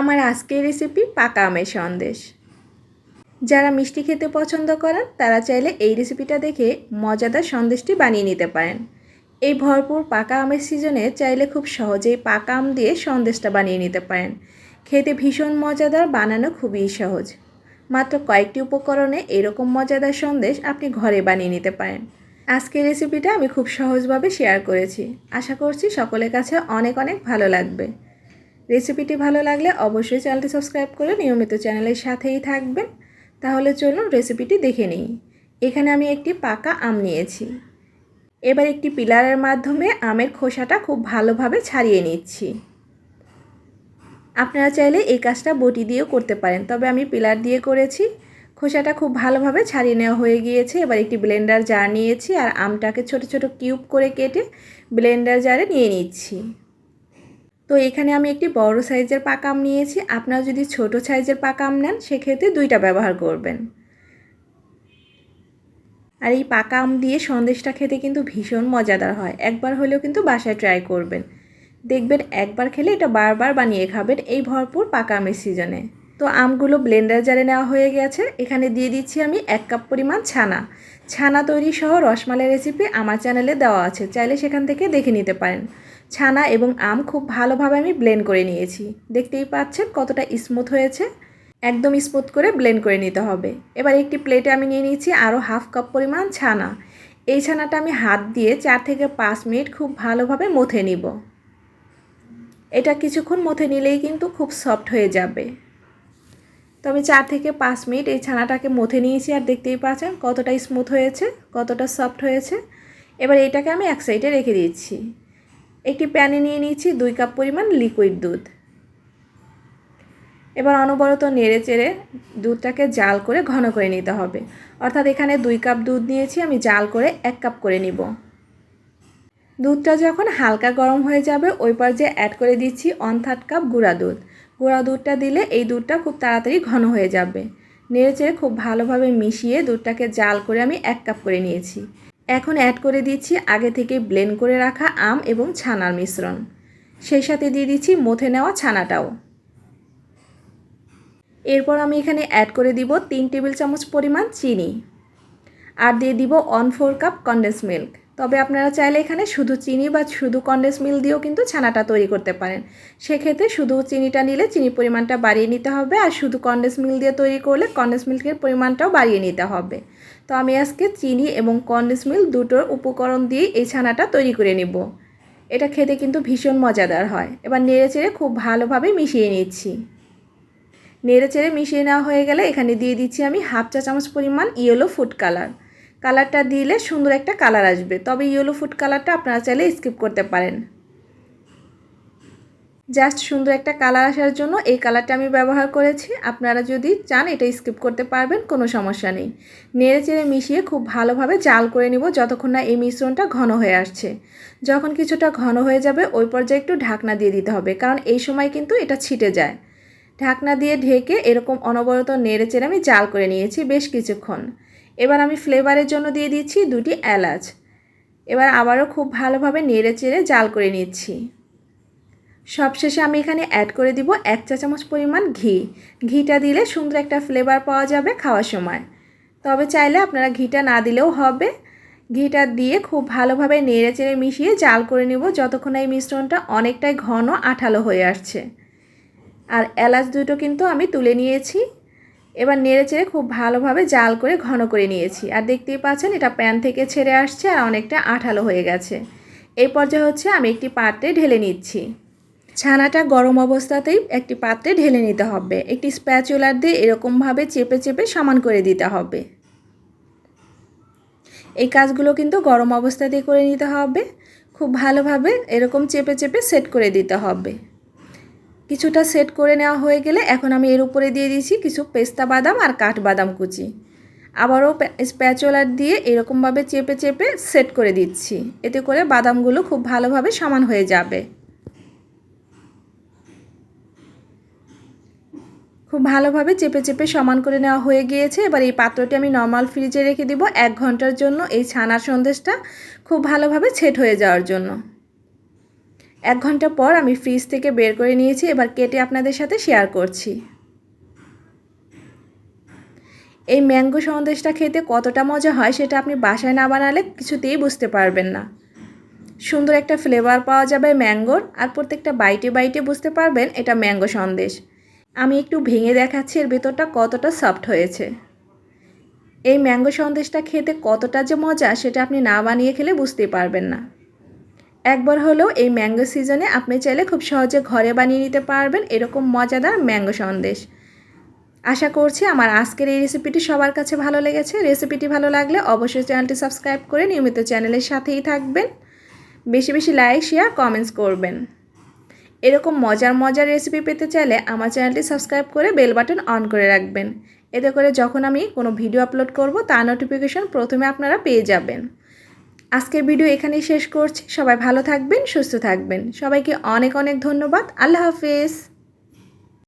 আমার আজকের রেসিপি পাকা আমের সন্দেশ। যারা মিষ্টি খেতে পছন্দ করেন, তারা চাইলে এই রেসিপিটা দেখে মজাদার সন্দেশটি বানিয়ে নিতে পারেন। এই ভরপুর পাকা আমের সিজনে চাইলে খুব সহজেই পাকা আম দিয়ে সন্দেশটা বানিয়ে নিতে পারেন। খেতে ভীষণ মজাদার, বানানো খুবই সহজ। মাত্র কয়েকটি উপকরণে এরকম মজাদার সন্দেশ আপনি ঘরে বানিয়ে নিতে পারেন। আজকের রেসিপিটা আমি খুব সহজভাবে শেয়ার করেছি। আশা করছি সকলের কাছে অনেক অনেক ভালো লাগবে। রেসিপিটি ভালো লাগলে অবশ্যই চ্যানেলটি সাবস্ক্রাইব করে নিয়মিত চ্যানেলের সাথেই থাকবেন। তাহলে চলুন রেসিপিটি দেখে নিই। এখানে আমি একটি পাকা আম নিয়েছি। এবার একটি পিলারের মাধ্যমে আমের খোসাটা খুব ভালোভাবে ছাড়িয়ে নিচ্ছি। আপনারা চাইলে এই কাজটা বটি দিয়েও করতে পারেন, তবে আমি পিলার দিয়ে করেছি। খোসাটা খুব ভালোভাবে ছাড়িয়ে নেওয়া হয়ে গিয়েছে। এবার একটি ব্লেন্ডার জার নিয়েছি আর আমটাকে ছোট ছোট কিউব করে কেটে ব্লেন্ডার জারে নিয়ে নিচ্ছি। তো এখানে আমি একটি বড় সাইজের পাকা আম নিয়েছি। আপনারা যদি ছোট সাইজের পাকা আম নেন, সেক্ষেত্রে দুইটা ব্যবহার করবেন। আর এই পাকা আম দিয়ে সন্দেশটা খেতে কিন্তু ভীষণ মজাদার হয়। একবার হলেও কিন্তু বাসায় ট্রাই করবেন। দেখবেন একবার খেলে এটা বারবার বানিয়ে খাবেন এই ভরপুর পাকা আমের সিজনে। তো আমগুলো ব্লেন্ডার জারে নেওয়া হয়ে গেছে। এখানে দিয়ে দিচ্ছি আমি এক কাপ পরিমাণ ছানা। ছানা তৈরি সহ রসমালাই রেসিপি আমার চ্যানেলে দেওয়া আছে। চাইলে সেখান থেকে দেখে নিতে পারেন। ছানা এবং আম খুব ভালোভাবে আমি ব্লেন্ড করে নিয়েছি। দেখতেই পাচ্ছেন কতটা স্মুথ হয়েছে। একদম স্মুথ করে ব্লেন্ড করে নিতে হবে। এবার একটি প্লেটে আমি নিয়ে নিয়েছি আরও হাফ কাপ পরিমাণ ছানা। এই ছানাটা আমি হাত দিয়ে চার থেকে পাঁচ মিনিট খুব ভালোভাবে মথে নিব। এটা কিছুক্ষণ মথে নিলেই কিন্তু খুব সফট হয়ে যাবে। তো আমি চার থেকে পাঁচ মিনিট এই ছানাটাকে মথে নিয়েছি আর দেখতেই পাচ্ছেন কতটা স্মুথ হয়েছে, কতটা সফট হয়েছে। এবার এটাকে আমি এক সাইডে রেখে দিচ্ছি। একটি প্যানে নিয়ে নিচ্ছি দুই কাপ পরিমাণ লিকুইড দুধ। এবার অনবরত নেড়ে চেড়ে দুধটাকে জাল করে ঘন করে নিতে হবে। অর্থাৎ এখানে দুই কাপ দুধ নিয়েছি, আমি জাল করে এক কাপ করে নিব। দুধটা যখন হালকা গরম হয়ে যাবে, ওই পর্যায়ে অ্যাড করে দিচ্ছি ওয়ান থার্ড কাপ গুঁড়া দুধ। গুঁড়া দুধটা দিলে এই দুধটা খুব তাড়াতাড়ি ঘন হয়ে যাবে। নেড়ে চেড়ে খুব ভালোভাবে মিশিয়ে দুধটাকে জাল করে আমি এক কাপ করে নিয়েছি। এখন অ্যাড করে দিচ্ছি আগে থেকে ব্লেন্ড করে রাখা আম এবং ছানার মিশ্রণ। সেই সাথে দিয়ে দিচ্ছি মথে নেওয়া ছানাটাও। এরপর আমি এখানে অ্যাড করে দিব তিন টেবিল চামচ পরিমাণ চিনি। আর দিয়ে দিব one four cup condense milk তবে আপনারা চাইলে এখানে শুধু চিনি বা শুধু কন্ডেন্স মিল দিয়েও কিন্তু ছানাটা তৈরি করতে পারেন। সেক্ষেত্রে শুধু চিনিটা নিলে চিনির পরিমাণটা বাড়িয়ে নিতে হবে আর শুধু কন্ডেন্স মিল দিয়ে তৈরি করলে কন্ডেন্স মিল্কের পরিমাণটাও বাড়িয়ে নিতে হবে। তো আমি আজকে চিনি এবং কন্ডেন্স মিল্ক দুটোর উপকরণ দিয়ে এই ছানাটা তৈরি করে নিব। এটা খেতে কিন্তু ভীষণ মজাদার হয়। এবার নেড়ে চেড়ে খুব ভালোভাবে মিশিয়ে নিচ্ছি। নেড়ে চেড়ে মিশিয়ে নেওয়া হয়ে গেলে এখানে দিয়ে দিচ্ছি আমি হাফ চা চামচ পরিমাণ ইয়েলো ফুড কালার। কালারটা দিলে সুন্দর একটা কালার আসবে। তবে ইয়েলো ফুড কালারটা আপনারা চাইলে স্কিপ করতে পারেন। জাস্ট সুন্দর একটা কালার আসার জন্য এই কালারটা আমি ব্যবহার করেছি। আপনারা যদি চান এটা স্কিপ করতে পারবেন, কোনো সমস্যা নেই। নেড়ে চেড়ে মিশিয়ে খুব ভালোভাবে জাল করে নিব যতক্ষণ না এই মিশ্রণটা ঘন হয়ে আসছে। যখন কিছুটা ঘন হয়ে যাবে, ওই পর্যায়ে একটু ঢাকনা দিয়ে দিতে হবে, কারণ এই সময় কিন্তু এটা ছিটে যায়। ঢাকনা দিয়ে ঢেকে এরকম অনবরত নেড়ে চেড়ে আমি জাল করে নিয়েছি বেশ কিছুক্ষণ। এবার আমি ফ্লেভারের জন্য দিয়ে দিচ্ছি দুটি এলাচ। এবার আবারও খুব ভালোভাবে নেড়ে চেড়ে জাল করে নিচ্ছি। সবশেষে আমি এখানে অ্যাড করে দিব এক চা চামচ পরিমাণ ঘি। ঘিটা দিলে সুন্দর একটা ফ্লেভার পাওয়া যাবে খাওয়ার সময়। তবে চাইলে আপনারা ঘিটা না দিলেও হবে। ঘিটা দিয়ে খুব ভালোভাবে নেড়ে চেড়ে মিশিয়ে জাল করে নেব যতক্ষণ এই মিশ্রণটা অনেকটাই ঘন আঠালো হয়ে আসছে। আর এলাচ দুটো কিন্তু আমি তুলে নিয়েছি। এবার নেড়ে চেড়ে খুব ভালোভাবে জাল করে ঘন করে নিয়েছি। আর দেখতেই পাচ্ছেন, এটা প্যান থেকে ছেড়ে আসছে আর অনেকটা আঠালো হয়ে গেছে। এই পর্যায়ে হচ্ছে আমি একটি পাত্রে ঢেলে নিচ্ছি। ছানাটা গরম অবস্থাতেই একটি পাত্রে ঢেলে নিতে হবে। একটি স্প্যাচুলার দিয়ে এরকমভাবে চেপে চেপে সমান করে দিতে হবে। এই কাজগুলো কিন্তু গরম অবস্থাতেই করে নিতে হবে। খুব ভালোভাবে এরকম চেপে চেপে সেট করে দিতে হবে। কিছুটা সেট করে নেওয়া হয়ে গেলে এখন আমি এর উপরে দিয়ে দিয়েছি কিছু পেস্তা বাদাম আর কাঠবাদাম কুচি। আবারও স্প্যাচুলার দিয়ে এরকমভাবে চেপে চেপে সেট করে দিচ্ছি। এতে করে বাদামগুলো খুব ভালোভাবে সমান হয়ে যাবে। খুব ভালোভাবে চেপে চেপে সমান করে নেওয়া হয়ে গিয়েছে। এবার এই পাত্রটি আমি নর্মাল ফ্রিজে রেখে দিব। এক ঘণ্টার জন্য এই ছানার সন্দেশটা খুব ভালোভাবে ছেট হয়ে যাওয়ার জন্য। এক ঘণ্টা পর আমি ফ্রিজ থেকে বের করে নিয়েছি, এবার কেটে আপনাদের সাথে শেয়ার করছি। এই ম্যাঙ্গো সন্দেশটা খেতে কতটা মজা হয় সেটা আপনি বাসায় না বানালে কিছুতেই বুঝতে পারবেন না। সুন্দর একটা ফ্লেভার পাওয়া যাবে ম্যাঙ্গোর আর প্রত্যেকটা বাইটে বাইটে বুঝতে পারবেন এটা ম্যাঙ্গো সন্দেশ আমি একটু ভেঙে দেখাচ্ছি, এর ভেতরটা কতটা সফট হয়েছে। এই ম্যাঙ্গো সন্দেশটা খেতে কতটা যে মজা সেটা আপনি না বানিয়ে খেলে বুঝতেই পারবেন না। একবার হলেও এই ম্যাঙ্গো সিজনে আপনি চাইলে খুব সহজে ঘরে বানিয়ে নিতে পারবেন এরকম মজাদার ম্যাঙ্গো সন্দেশ। আশা করছি আমার আজকের এই রেসিপিটি সবার কাছে ভালো লেগেছে। রেসিপিটি ভালো লাগলে অবশ্যই চ্যানেলটি সাবস্ক্রাইব করে নিয়মিত চ্যানেলের সাথেই থাকবেন। বেশি বেশি লাইক, শেয়ার, কমেন্টস করবেন। এরকম মজার মজার রেসিপি পেতে চাইলে আমার চ্যানেলটি সাবস্ক্রাইব করে বেল বাটন অন করে রাখবেন। এতে করে যখন আমি কোনো ভিডিও আপলোড করব, তার নোটিফিকেশন প্রথমে আপনারা পেয়ে যাবেন। আজকের ভিডিও এখানেই শেষ করছি। সবাই ভালো থাকবেন, সুস্থ থাকবেন। সবাইকে অনেক অনেক ধন্যবাদ। আল্লাহ হাফেজ।